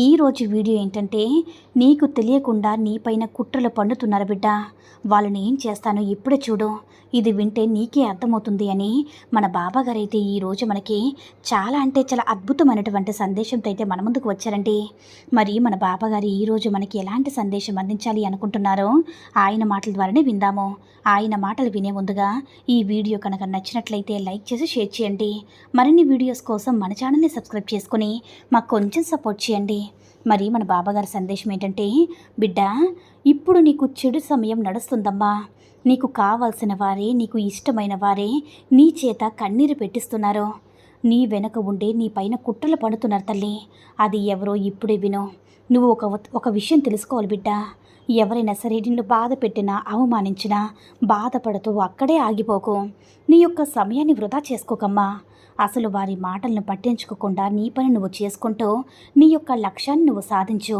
ఈరోజు వీడియో ఏంటంటే నీకు తెలియకుండా నీపైన కుట్రలు పండుతున్నారు బిడ్డ. వాళ్ళని ఏం చేస్తానో ఇప్పుడే చూడు. ఇది వింటే నీకే అర్థమవుతుంది అని మన బాబాగారు అయితే ఈరోజు మనకి చాలా అంటే చాలా అద్భుతమైనటువంటి సందేశంతో అయితే మన ముందుకు వచ్చారండి. మరి మన బాబాగారు ఈరోజు మనకి ఎలాంటి సందేశం అందించాలి అనుకుంటున్నారో ఆయన మాటల ద్వారానే విందాము. ఆయన మాటలు వినే ముందుగా ఈ వీడియో కనుక నచ్చినట్లయితే లైక్ చేసి షేర్ చేయండి. మరిన్ని వీడియోస్ కోసం మన ఛానల్ని సబ్స్క్రైబ్ చేసుకుని మాకు కొంచెం సపోర్ట్ చేయండి. మరి మన బాబాగారి సందేశం ఏంటంటే బిడ్డ ఇప్పుడు నీకు చెడు సమయం నడుస్తుందమ్మా. నీకు కావాల్సిన వారే నీకు ఇష్టమైన వారే నీ చేత కన్నీరు పెట్టిస్తున్నారు. నీ వెనక ఉండే నీ పైన కుట్రలు పడుతున్నారు తల్లి. అది ఎవరో ఇప్పుడే విను. నువ్వు ఒక ఒక విషయం తెలుసుకోవాలి బిడ్డ. ఎవరైనా సరే నిన్ను బాధ పెట్టినా అవమానించినా బాధపడుతూ అక్కడే ఆగిపోకు. నీ యొక్క సమయాన్ని వృధా చేసుకోకమ్మా. అసలు వారి మాటలను పట్టించుకోకుండా నీ పని నువ్వు చేసుకుంటూ నీ యొక్క లక్ష్యాన్ని నువ్వు సాధించు.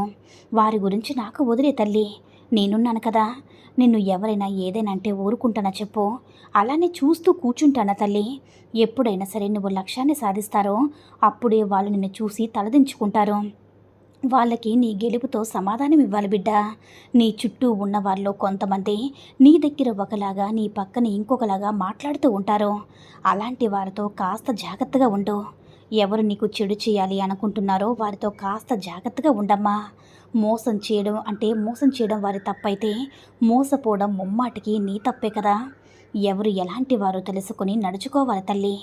వారి గురించి నాకు వదిలే తల్లి. నేనున్నాను కదా. నిన్ను ఎవరైనా ఏదైనా అంటే ఊరుకుంటానా చెప్పు. అలానే చూస్తూ కూర్చుంటానా తల్లి. ఎప్పుడైనా సరే నువ్వు లక్ష్యాన్ని సాధిస్తారో అప్పుడే వాళ్ళు నిన్ను చూసి తలదించుకుంటారు. వాళ్ళకి నీ గెలుపుతో సమాధానం ఇవ్వాలి బిడ్డ. నీ చుట్టూ ఉన్న వాళ్ళలో కొంతమంది నీ దగ్గర ఒకలాగా నీ పక్కన ఇంకొకలాగా మాట్లాడుతూ ఉంటారు. అలాంటి వారితో కాస్త జాగ్రత్తగా ఉండు. ఎవరు నీకు చెడు చేయాలి అనుకుంటున్నారో వారితో కాస్త జాగ్రత్తగా ఉండమ్మా. మోసం చేయడం అంటే మోసం చేయడం వారి తప్పైతే మోసపోవడం ముమ్మాటికి నీ తప్పే కదా. ఎవరు ఎలాంటి వారో తెలుసుకొని నడుచుకోవాలి తల్లి.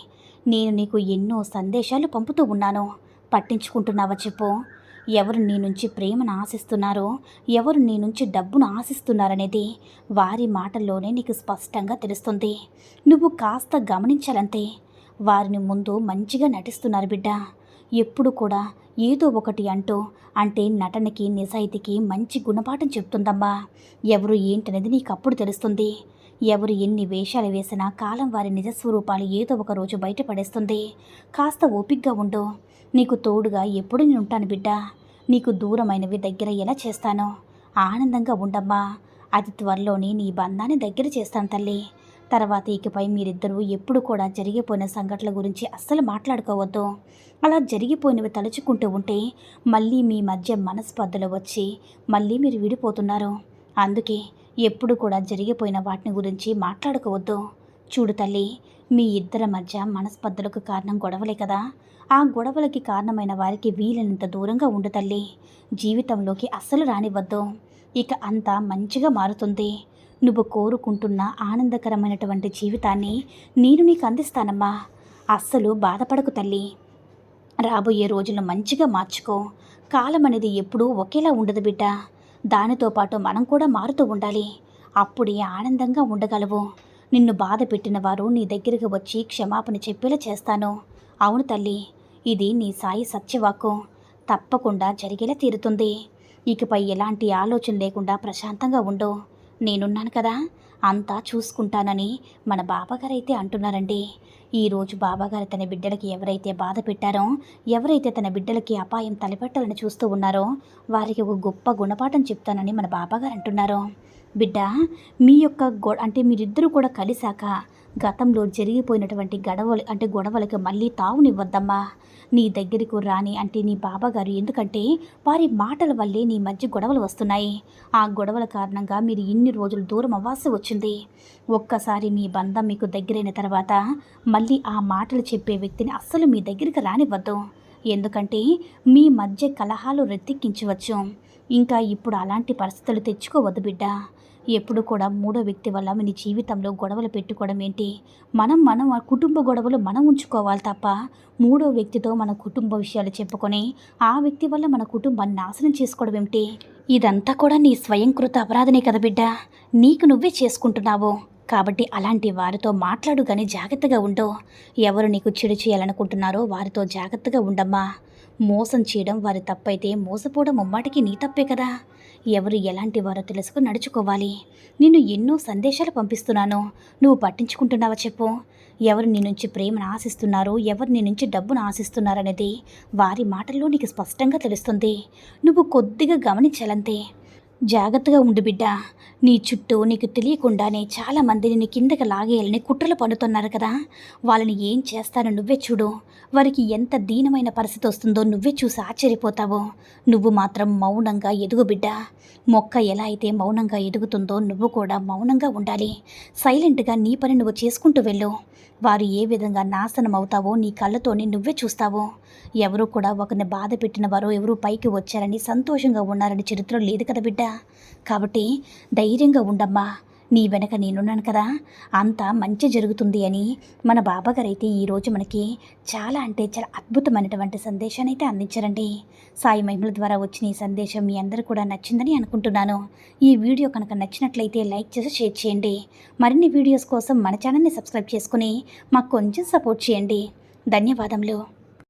నేను నీకు ఎన్నో సందేశాలు పంపుతూ ఉన్నాను. పట్టించుకుంటున్నావా చెప్పు. ఎవరు నీ నుంచి ప్రేమను ఆశిస్తున్నారో ఎవరు నీ నుంచి డబ్బును ఆశిస్తున్నారనేది వారి మాటల్లోనే నీకు స్పష్టంగా తెలుస్తుంది. నువ్వు కాస్త గమనించాలంతే వారిని ముందు మంచిగా నటిస్తున్నారు బిడ్డ. ఎప్పుడు కూడా ఏదో ఒకటి అంటూ అంటే నటనకి నిజాయితీకి మంచి గుణపాఠం చెప్తుందమ్మా. ఎవరు ఏంటనేది నీకు అప్పుడు తెలుస్తుంది. ఎవరు ఎన్ని వేషాలు వేసినా కాలం వారి నిజస్వరూపాలు ఏదో ఒక రోజు బయటపడేస్తుంది. కాస్త ఓపిగ్గా ఉండు నీకు తోడుగా ఎప్పుడు నేను ఉంటాను బిడ్డ? నీకు దూరమైనవి దగ్గర ఎలా చేస్తానో? ఆనందంగా ఉండమ్మా. అది త్వరలోనే నీ బంధాన్ని దగ్గర చేస్తాను తల్లి. తర్వాత ఇకపై మీరిద్దరూ ఎప్పుడు కూడా జరిగిపోయిన సంఘటనల గురించి అస్సలు మాట్లాడుకోవద్దు. అలా జరిగిపోయినవి తలుచుకుంటూ ఉంటే మళ్ళీ మీ మధ్య మనస్పర్ధలు వచ్చి మళ్ళీ మీరు విడిపోతున్నారు. అందుకే ఎప్పుడు కూడా జరిగిపోయిన వాటిని గురించి మాట్లాడుకోవద్దు. చూడు తల్లి మీ ఇద్దరి మధ్య మనస్పర్ధలకు కారణం గొడవలే కదా. ఆ గొడవలకి కారణమైన వారికి వీలైనంత దూరంగా ఉండు తల్లి. జీవితంలోకి అస్సలు రానివ్వద్దు. ఇక అంతా మంచిగా మారుతుంది. నువ్వు కోరుకుంటున్న ఆనందకరమైనటువంటి జీవితాన్ని నేను నీకు అందిస్తానమ్మా. అస్సలు బాధపడకు తల్లి. రాబోయే రోజులు మంచిగా మార్చుకో. కాలం అనేది ఎప్పుడూ ఒకేలా ఉండదు బిడ్డ. దానితో పాటు మనం కూడా మారుతూ ఉండాలి. అప్పుడే ఆనందంగా ఉండగలవు. నిన్ను బాధ పెట్టిన వారు నీ దగ్గరికి వచ్చి క్షమాపణ చెప్పేలా చేస్తాను. అవును తల్లి ఇది నీ సాయి సత్యవాకు తప్పకుండా జరిగేలా తీరుతుంది. ఇకపై ఎలాంటి ఆలోచన లేకుండా ప్రశాంతంగా ఉండు. నేనున్నాను కదా అంతా చూసుకుంటానని మన బాబాగారు అయితే అంటున్నారండి ఈరోజు బాబాగారు తన బిడ్డలకి ఎవరైతే బాధ పెట్టారో ఎవరైతే తన బిడ్డలకి అపాయం తలపెట్టాలని చూస్తూ ఉన్నారో వారికి ఒక గొప్ప గుణపాఠం చెప్తానని మన బాబాగారు అంటున్నారు. బిడ్డ మీ యొక్క గొ అంటే మీరిద్దరూ కూడా కలిశాక గతంలో జరిగిపోయినటువంటి గడవలు అంటే గొడవలకి మళ్ళీ తావునివ్వద్దమ్మా. నీ దగ్గరకు రాని అంటే నీ బాబాగారు ఎందుకంటే వారి మాటల వల్లే నీ మధ్య గొడవలు వస్తున్నాయి. ఆ గొడవల కారణంగా మీరు ఇన్ని రోజులు దూరం అవ్వాల్సి వచ్చింది. ఒక్కసారి మీ బంధం మీకు దగ్గరైన తర్వాత మళ్ళీ ఆ మాటలు చెప్పే వ్యక్తిని అస్సలు మీ దగ్గరికి రానివ్వద్దు. ఎందుకంటే మీ మధ్య కలహాలు రెత్తిక్కించవచ్చు ఇంకా ఇప్పుడు అలాంటి పరిస్థితులు తెచ్చుకోవద్దు బిడ్డ. ఎప్పుడు కూడా మూడో వ్యక్తి వల్ల మీ జీవితంలో గొడవలు పెట్టుకోవడం ఏంటి? మనం మనం ఆ కుటుంబ గొడవలు మనం ఉంచుకోవాలి తప్ప మూడో వ్యక్తితో మన కుటుంబ విషయాలు చెప్పుకొని ఆ వ్యక్తి వల్ల మన కుటుంబాన్ని నాశనం చేసుకోవడం ఏమిటి? ఇదంతా కూడా నీ స్వయంకృత అపరాధనే కదా బిడ్డ. నీకు నువ్వే చేసుకుంటున్నావు. కాబట్టి అలాంటి వారితో మాట్లాడు కానీ జాగ్రత్తగా ఉండు. ఎవరు నీకు చెడు చేయాలనుకుంటున్నారో వారితో జాగ్రత్తగా ఉండమ్మా. మోసం చేయడం వారి తప్పైతే మోసపోవడం ముమ్మాటికి నీ తప్పే కదా. ఎవరు ఎలాంటి వారో తెలుసుకుని నడుచుకోవాలి. నిన్ను ఎన్నో సందేశాలు పంపిస్తున్నాను. నువ్వు పట్టించుకుంటున్నావా చెప్పు. ఎవరు నీ నుంచి ప్రేమను ఆశిస్తున్నారు ఎవరు నీ నుంచి డబ్బును ఆశిస్తున్నారనేది వారి మాటల్లో నీకు స్పష్టంగా తెలుస్తుంది. నువ్వు కొద్దిగా గమనించాలంతే. జాగ్రత్తగా ఉండు బిడ్డ. నీ చుట్టూ నీకు తెలియకుండానే చాలా నిన్ను కిందకి లాగేయాలని కుట్రలు పడుతున్నారు కదా. వాళ్ళని ఏం చేస్తారో నువ్వే చూడు. వారికి ఎంత దీనమైన పరిస్థితి వస్తుందో నువ్వే చూసి ఆశ్చర్యపోతావు. నువ్వు మాత్రం మౌనంగా ఎదుగు బిడ్డ. మొక్క ఎలా అయితే మౌనంగా ఎదుగుతుందో నువ్వు కూడా మౌనంగా ఉండాలి. సైలెంట్గా నీ పని నువ్వు చేసుకుంటూ వెళ్ళు. వారు ఏ విధంగా నాశనం అవుతావో నీ కళ్ళతోనే నువ్వే చూస్తావు. ఎవరు కూడా ఒకరిని బాధ పెట్టిన వారు ఎవరు పైకి వచ్చారని సంతోషంగా ఉన్నారని చరిత్ర లేదు కదా బిడ్డ. కాబట్టి ధైర్యంగా ఉండమ్మా. నీ వెనక నేనున్నాను కదా. అంతా మంచి జరుగుతుంది అని మన బాబాగారు అయితే ఈరోజు మనకి చాలా అంటే చాలా అద్భుతమైనటువంటి సందేశాన్ని అయితే అందించారండి. సాయి మహిమల ద్వారా వచ్చిన ఈ సందేశం మీ అందరూ కూడా నచ్చిందని అనుకుంటున్నాను. ఈ వీడియో కనుక నచ్చినట్లయితే లైక్ చేసి షేర్ చేయండి. మరిన్ని వీడియోస్ కోసం మన ఛానల్ని సబ్స్క్రైబ్ చేసుకుని మాకు కొంచెం సపోర్ట్ చేయండి. ధన్యవాదములు.